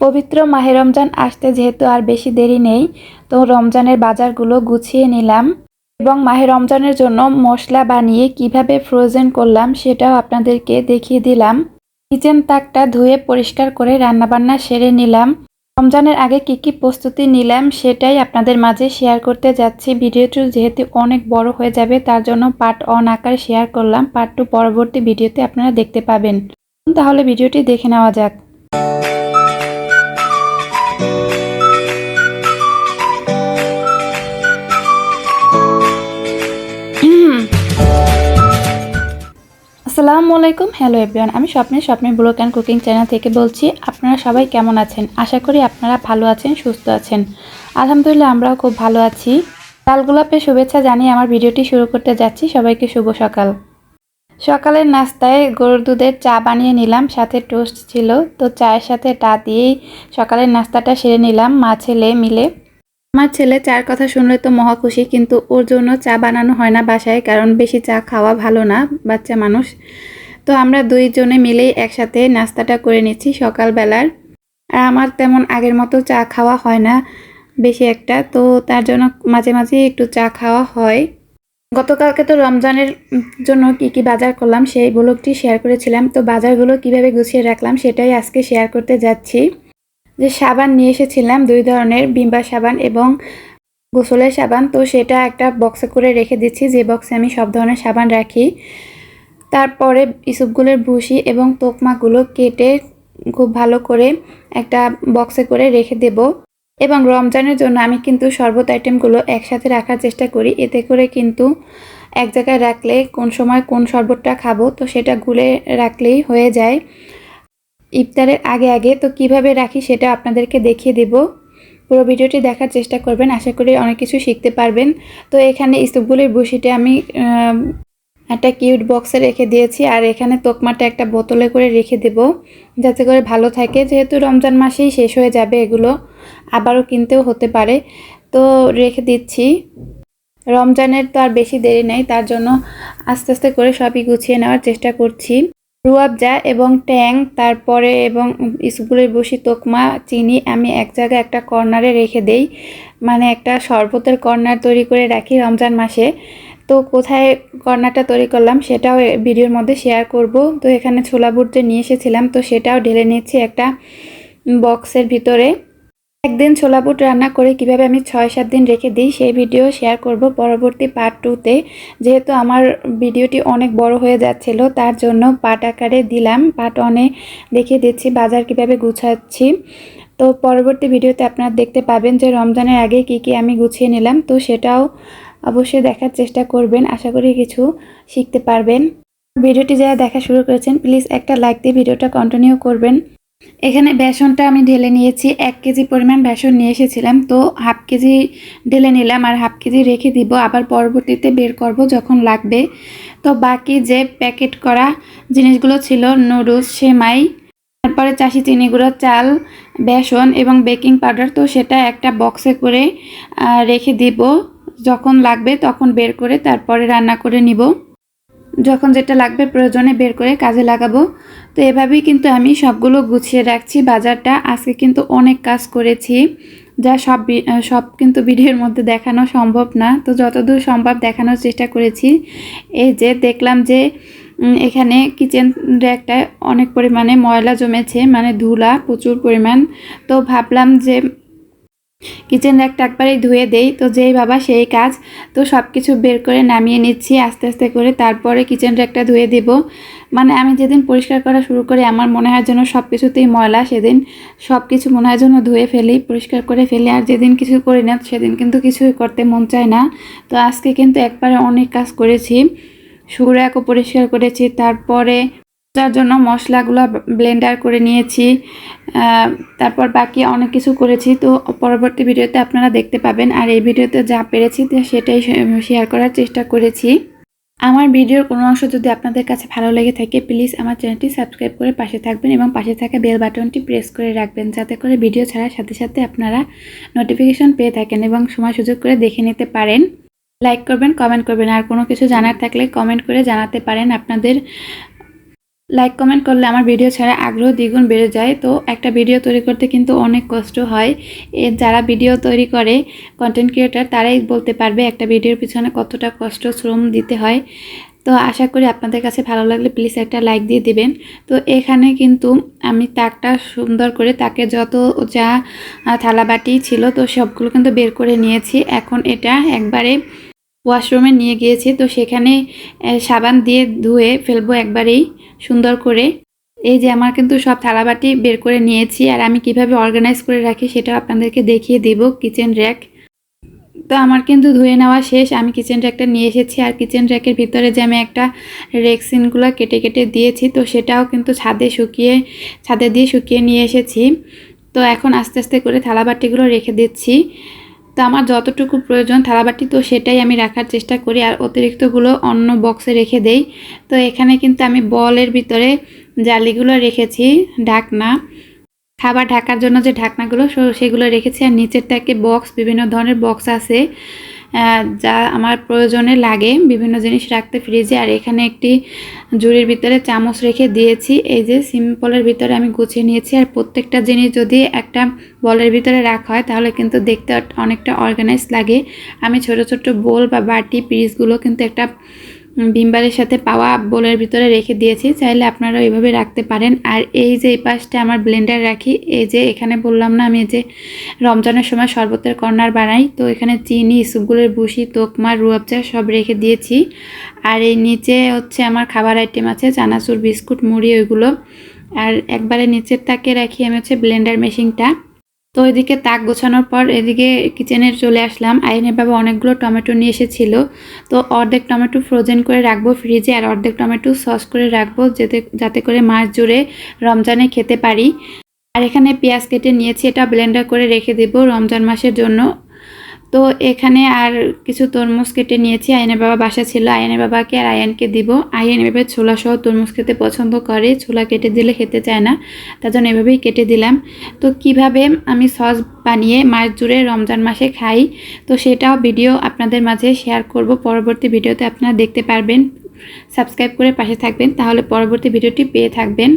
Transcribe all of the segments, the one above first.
পবিত্র মাহে রমজান আসতে যেহেতু আর বেশি দেরি নেই, তো রমজানের বাজারগুলো গুছিয়ে নিলাম। এবং মাহে রমজানের জন্য মশলা বানিয়ে কীভাবে ফ্রোজেন করলাম সেটাও আপনাদেরকে দেখিয়ে দিলাম। কিচেন তাকটা ধুয়ে পরিষ্কার করে রান্নাবান্না সেরে নিলাম। রমজানের আগে কি কি প্রস্তুতি নিলাম সেটাই আপনাদের মাঝে শেয়ার করতে যাচ্ছি। ভিডিওটি যেহেতু অনেক বড় হয়ে যাবে, তার জন্য পার্ট অন আকারে শেয়ার করলাম। পার্ট টু পরবর্তী ভিডিওতে আপনারা দেখতে পাবেন। তাহলে ভিডিওটি দেখে নেওয়া যাক। আলাইকুম। হ্যালো এভরিওয়ান আমি স্বপ্নের স্বপ্নের ব্লগ অ্যান্ড কুকিং চ্যানেল থেকে বলছি, আপনারা সবাই কেমন আছেন? আশা করি আপনারা ভালো আছেন, সুস্থ আছেন। আলহামদুলিল্লাহ, আমরাও খুব ভালো আছি। লাল গোলাপের শুভেচ্ছা জানিয়ে আমার ভিডিওটি শুরু করতে যাচ্ছি। সবাইকে শুভ সকাল। সকালের নাস্তায় গরুর দুধের চা বানিয়ে নিলাম, সাথে টোস্ট ছিল। তো চায়ের সাথে টা দিয়েই সকালের নাস্তাটা সেরে নিলাম, মা ছেলে মিলে। আমার ছেলে চার কথা শুনলে তো মহা খুশি, কিন্তু ওর জন্য চা বানানো হয় না বাসায়, কারণ বেশি চা খাওয়া ভালো না, বাচ্চা মানুষ। তো আমরা দুইজনে মিলেই একসাথে নাস্তাটা করে নিচ্ছি সকালবেলার। আর আমার তেমন আগের মতো চা খাওয়া হয় না বেশি একটা, তো তার জন্য মাঝে মাঝে একটু চা খাওয়া হয়। গতকালকে তো রমজানের জন্য কি কি বাজার করলাম সেই ব্লগটি শেয়ার করেছিলাম, তো বাজারগুলো কীভাবে গুছিয়ে রাখলাম সেটাই আজকে শেয়ার করতে যাচ্ছি। যে সাবান নিয়ে এসেছিলাম, দুই ধরনের, বিম্বা সাবান এবং গোসলের সাবান, তো সেটা একটা বক্সে করে রেখে দিচ্ছি, যে বক্সে আমি সব ধরনের সাবান রাখি। তারপরে ইসুপগুলোর ভুসি এবং তোকমাগুলো কেটে খুব ভালো করে একটা বক্সে করে রেখে দেব। এবং রমজানের জন্য আমি কিন্তু শরবত আইটেমগুলো একসাথে রাখার চেষ্টা করি। এতে করে কিন্তু এক জায়গায় রাখলে কোন সময় কোন শরবতটা খাব, তো সেটা গুলে রাখলেই হয়ে যায়। ইফতারের আগে আগে তো কীভাবে রাখি সেটা আপনাদেরকে দেখিয়ে দেব। পুরো ভিডিওটি দেখার চেষ্টা করবেন। আশা করি অনেক কিছু শিখতে পারবেন। তো এখানে স্তূপগুলির বসিটা আমি একটা কিউট বক্সে রেখে দিয়েছি, আর এখানে তোকমাটা একটা বোতলে করে রেখে দেব, যাতে করে ভালো থাকে। যেহেতু রমজান মাসেই শেষ হয়ে যাবে এগুলো, আবারও কিনতেও হতে পারে। তো রেখে দিচ্ছি। রমজানের তো আর বেশি দেরি নেই, তার জন্য আস্তে আস্তে করে সবই গুছিয়ে নেওয়ার চেষ্টা করছি। রুয়াবজা এবং ট্যাং, তারপরে এবং স্কুলের বসি তোকমা, চিনি, আমি এক জায়গায় একটা কর্নারে রেখে দেই। মানে একটা শরবতের কর্নার তৈরি করে রাখি রমজান মাসে। তো কোথায় কর্নারটা তৈরি করলাম সেটাও ভিডিওর মধ্যে শেয়ার করব। তো এখানে ছোলা বুট যে নিয়ে এসেছিলাম, তো সেটাও ঢেলে নিচ্ছি একটা বক্সের ভিতরে। একদিন ছোলা বুট রান্না করে কীভাবে আমি ছয় সাত দিন রেখে দিই সেই ভিডিও শেয়ার করব পরবর্তী পার্ট টুতে যেহেতু আমার ভিডিওটি অনেক বড় হয়ে যাচ্ছিল, তার জন্য পাট আকারে দিলাম পাট অনে দেখিয়ে দিচ্ছি বাজার কীভাবে গুছাচ্ছি। তো পরবর্তী ভিডিওতে আপনারা দেখতে পাবেন যে রমজানের আগে কি কি আমি গুছিয়ে নিলাম, তো সেটাও অবশ্যই দেখার চেষ্টা করবেন। আশা করি কিছু শিখতে পারবেন। ভিডিওটি যারা দেখা শুরু করেছেন প্লিজ একটা লাইক দিয়ে ভিডিওটা কন্টিনিউ করবেন। এখানে বেসনটা আমি ঢেলে নিয়েছি। এক কেজি পরিমাণ বেসন নিয়ে এসেছিলাম। তো হাফ কেজি ঢেলে নিলাম আর হাফ কেজি রেখে দিব। আবার পরবর্তীতে বের করব যখন লাগবে। তো বাকি যে প্যাকেট করা জিনিসগুলো ছিল, নুডলস, সেমাই, তারপরে চাষি চিনি গুঁড়ো, চাল, বেসন এবং বেকিং পাউডার, তো সেটা একটা বক্সে করে রেখে দিব। যখন লাগবে তখন বের করে তারপরে রান্না করে নিব। যখন যেটা লাগবে প্রয়োজনে বের করে কাজে লাগাবো। তো এভাবেই কিন্তু আমি সবগুলো গুছিয়ে রাখছি। বাজারটা আজকে কিন্তু অনেক কাজ করেছি, যা সব সব কিন্তু ভিডিওর মধ্যে দেখানো সম্ভব না। তো যতদূর সম্ভব দেখানোর চেষ্টা করেছি। এই যে দেখলাম যে এখানে কিচেন র্যাকটা অনেক পরিমাণে ময়লা জমেছে মানে ধুলা প্রচুর পরিমাণ। তো ভাবলাম যে কিচেন র্যাকটা একবারেই ধুয়ে দেই। তো যেই বাবা সেই কাজ। তো সব কিছু বের করে নামিয়ে নিচ্ছি আস্তে আস্তে করে। তারপরে কিচেন র্যাকটা ধুয়ে দেব। মানে আমি যেদিন পরিষ্কার করা শুরু করি, আমার মনে হয় যেন সব কিছুতেই ময়লা সেদিন। সব কিছু মনে হয় যেন ধুয়ে ফেলি, পরিষ্কার করে ফেলি। আর যেদিন কিছু করি না, সেদিন কিন্তু কিছুই করতে মন চায় না। তো আজকে কিন্তু একবারে অনেক কাজ করেছি। সুরাকও পরিষ্কার করেছি। তারপরে তার জন্য মশলাগুলো ব্লেন্ডার করে নিয়েছি। তারপর বাকি অনেক কিছু করেছি। তো পরবর্তী ভিডিওতে আপনারা দেখতে পাবেন। আর এই ভিডিওতে যা পেরেছি সেটাই শেয়ার করার চেষ্টা করেছি। আমার ভিডিওর কোনো অংশ যদি আপনাদের কাছে ভালো লেগে থাকে প্লিজ আমার চ্যানেলটি সাবস্ক্রাইব করে পাশে থাকবেন এবং পাশে থাকা বেল বাটনটি প্রেস করে রাখবেন, যাতে করে ভিডিও ছাড়ার সাথে সাথে আপনারা নোটিফিকেশন পেয়ে থাকেন এবং সময় সুযোগ করে দেখে নিতে পারেন। লাইক করবেন কমেন্ট করবেন। আর কোনো কিছু জানার থাকলে কমেন্ট করে জানাতে পারেন। আপনাদের লাইক কমেন্ট করলে আমার ভিডিও ছাড়া আগ্রহ দ্বিগুণ বেড়ে যায়। তো একটা ভিডিও তৈরি করতে কিন্তু অনেক কষ্ট হয়। এ যারা ভিডিও তৈরি করে কন্টেন্ট ক্রিয়েটার তারাই বলতে পারবে একটা ভিডিওর পিছনে কতটা কষ্ট, শ্রম দিতে হয়। তো আশা করি আপনাদের কাছে ভালো লাগলে প্লিজ একটা লাইক দিয়ে দিবেন। তো এখানে কিন্তু আমি তাকটা সুন্দর করে, তাকে যত যা থালাবাটি ছিল, তো সবগুলো কিন্তু বের করে নিয়েছি। এখন এটা একবারে ওয়াশরুমে নিয়ে গিয়েছি। তো সেখানে সাবান দিয়ে ধুয়ে ফেলব একবারেই। সুন্দর করে। এই যে আমার কিন্তু সব থালাবাটি বের করে নিয়েছি আর আমি কীভাবে অর্গানাইজ করে রাখি সেটা আপনাদেরকে দেখিয়ে দিব কিচেন র্যাক তো আমার কিন্তু ধুয়ে নেওয়া শেষ। আমি কিচেন র্যাকটা নিয়ে এসেছি আর কিচেন র্যাকের ভিতরে যে আমি একটা রেক্সিনগুলো কেটে কেটে দিয়েছি তো সেটাও কিন্তু ছাদে শুকিয়ে, ছাদে দিয়ে শুকিয়ে নিয়ে এসেছি। তো এখন আস্তে আস্তে করে থালাবাটিগুলো রেখে দিচ্ছি। তো আমার যতটুকু প্রয়োজন থালাবাটি, তো সেটাই আমি রাখার চেষ্টা করি। আর অতিরিক্তগুলো অন্য বক্সে রেখে দেই। তো এখানে কিন্তু আমি বলের ভিতরে জালিগুলো রেখেছি, ঢাকনা। খাবার ঢাকার জন্য যে ঢাকনাগুলো সেগুলো রেখেছি। আর নিচের থেকে বক্স, বিভিন্ন ধরনের বক্স আছে। যা আমার প্রয়োজনে লাগে, বিভিন্ন জিনিস রাখতে ফ্রিজে আর এখানে একটি জুড়ির ভিতরে চামচ রেখে দিয়েছি। এই যে সিম্পলের ভিতরে আমি গুছিয়ে নিয়েছি। আর প্রত্যেকটা জিনিস যদি একটা বলের ভিতরে রাখা হয়, তাহলে কিন্তু দেখতে অনেকটা অর্গানাইজ লাগে। আমি ছোট ছোট বোল বা বাটি পিসগুলো কিন্তু একটা ভিমবারের সাথে পাওয়া বোলের ভিতরে রেখে দিয়েছি। চাইলে আপনারা এইভাবে রাখতে পারেন। আর এই যে এই পাশটা আমার ব্লেন্ডার রাখি, এই যে এখানে বললাম না আমি যে রমজানের সময় শরবতের কর্নার বানাই, তো এখানে চিনি ইসুপগুলের বুসি তোকমা রুয়াবচা সব রেখে দিয়েছি। আর এই নিচে হচ্ছে আমার খাবার আইটেম আছে, চানাচুর, বিস্কুট, মুড়ি, ওইগুলো। আর একবারে নিচের তাকে রাখি আমি হচ্ছে ব্লেন্ডার মেশিনটা। তো এদিকে তাক গোছানোর পর এদিকে কিচেনে চলে আসলাম। আইনের বাবা অনেকগুলো টমেটো নিয়ে এসেছিল। তো অর্ধেক টমেটো ফ্রোজেন করে রাখব ফ্রিজে আর অর্ধেক টমেটো সস করে রাখব যাতে যাতে করে মাছ জুড়ে রমজানে খেতে পারি। আর এখানে পেঁয়াজ কেটে নিয়েছি, এটা ব্লেন্ডার করে রেখে দেবো রমজান মাসের জন্য। তো এখানে আর কিছু তরমুজ কেটে নিয়েছি। আয়নের বাবা বাসা ছিল। আয়নের বাবাকে আর আয়নকে দিব। আয়ন এভাবে ছোলা সহ তরমুজ খেতে পছন্দ করে। ছোলা কেটে দিলে খেতে চায় না। তার জন্য এভাবেই কেটে দিলাম। তো কীভাবে আমি সস বানিয়ে মাস জুড়ে রমজান মাসে খাই, তো সেটাও ভিডিও আপনাদের মাঝে শেয়ার করব। পরবর্তী ভিডিওতে আপনারা দেখতে পারবেন। সাবস্ক্রাইব করে পাশে থাকবেন। তাহলে পরবর্তী ভিডিওটি পেয়ে থাকবেন।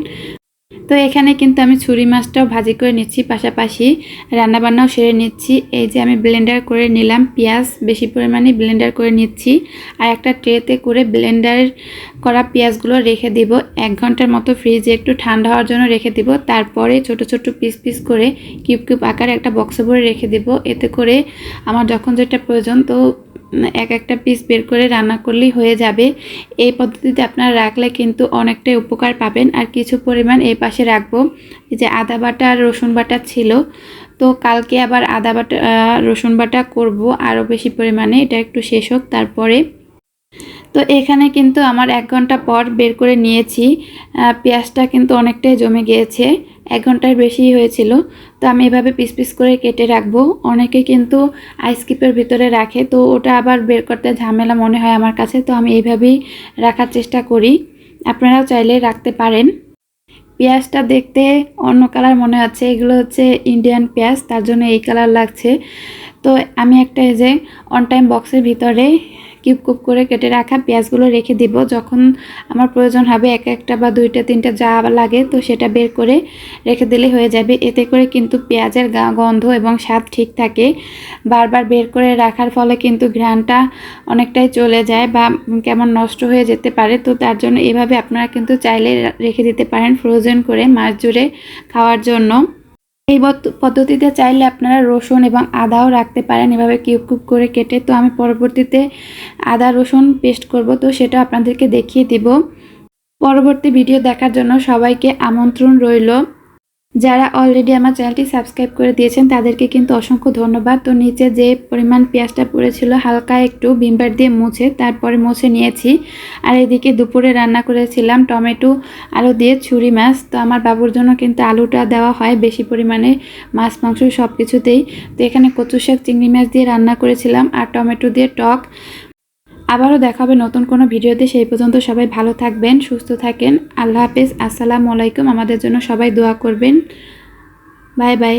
তো এখানে কিন্তু আমি ছুরি মাছটাও ভাজি করে নিচ্ছি, পাশাপাশি রান্নাবান্নাও সেরে নিচ্ছি। এই যে আমি ব্লেন্ডার করে নিলাম পেঁয়াজ, বেশি পরিমাণে ব্লেন্ডার করে নিচ্ছি। আর একটা ট্রেতে করে ব্লেন্ডার করা পেঁয়াজগুলো রেখে দিব। এক ঘণ্টার মতো ফ্রিজে একটু ঠান্ডা হওয়ার জন্য রেখে দিব। তারপরে ছোট ছোট পিস পিস করে কিউব কিউব আকারে একটা বক্সে ভরে রেখে দিব। এতে করে আমার যখন যেটা প্রয়োজন তো এক একটা পিস বের করে রান্না করলেই হয়ে যাবে। এই পদ্ধতিতে আপনারা রাখলে কিন্তু অনেকটাই উপকার পাবেন। আর কিছু পরিমাণ এই পাশে রাখব। যে আদা বাটা আর রসুন বাটা ছিল। তো কালকে আবার আদা বাটা রসুন বাটা করব। আরও বেশি পরিমাণে। এটা একটু শেষ হোক। তারপরে তো এখানে কিন্তু আমার এক ঘণ্টা পর বের করে নিয়েছি। পেঁয়াজটা কিন্তু অনেকটাই জমে গিয়েছে। এক ঘণ্টার বেশি হয়েছিল। তো আমি এভাবে পিস পিস করে কেটে রাখব। অনেকে কিন্তু আইসকিপের ভিতরে রাখে। তো ওটা আবার বের করতে ঝামেলা মনে হয় আমার কাছে। তো আমি এইভাবেই রাখার চেষ্টা করি। আপনারাও চাইলে রাখতে পারেন। পেঁয়াজটা দেখতে অন্য কালার মনে হচ্ছে। এগুলো হচ্ছে ইন্ডিয়ান পেঁয়াজ। তার জন্য এই কালার লাগছে। তো আমি একটা এই যে অন টাইম বক্সের ভিতরে কিউব কিউব করে কেটে রাখা পেঁয়াজগুলো রেখে দিব। যখন আমার প্রয়োজন হবে এক একটা বা দুইটা, তিনটা যা লাগে, তো সেটা বের করে রেখে দিলে হয়ে যাবে। এতে করে কিন্তু পেঁয়াজের গন্ধ এবং স্বাদ ঠিক থাকে। বারবার বের করে রাখার ফলে কিন্তু ঘ্রাণটা অনেকটাই চলে যায় বা কেমন নষ্ট হয়ে যেতে পারে। তো তার জন্য এভাবে আপনারা কিন্তু চাইলে রেখে দিতে পারেন ফ্রোজেন করে মাছ জুড়ে খাওয়ার জন্য। এই পদ্ধ- পদ্ধতিতে চাইলে আপনারা রসুন এবং আদাও রাখতে পারেন এভাবে কিউব কিউব করে কেটে। তো আমি পরবর্তীতে আদা, রসুন পেস্ট করব, তো সেটা আপনাদেরকে দেখিয়ে দিব। পরবর্তী ভিডিও দেখার জন্য সবাইকে আমন্ত্রণ রইল। যারা অলরেডি আমার চ্যানেলটি সাবস্ক্রাইব করে দিয়েছেন, তাদেরকে কিন্তু অসংখ্য ধন্যবাদ। তো নিচে যে পরিমাণ পেঁয়াজটা পড়েছিল, হালকা একটু ভিমবার দিয়ে মুছে, তারপরে মুছে নিয়েছি। আর এদিকে দুপুরে রান্না করেছিলাম টমেটো, আলু দিয়ে ছুরি মাছ। তো আমার বাবুর জন্য কিন্তু আলুটা দেওয়া হয় বেশি পরিমাণে, মাছ, মাংস সব কিছুতেই তো এখানে কচু শাক, চিংড়ি মাছ দিয়ে রান্না করেছিলাম। আর টমেটো দিয়ে টক। আবারও দেখা হবে নতুন কোনো ভিডিওতে। সেই পর্যন্ত সবাই ভালো থাকবেন, সুস্থ থাকেন। আল্লাহ হাফেজ। আসসালামু আলাইকুম। আমাদের জন্য সবাই দোয়া করবেন। Bye bye.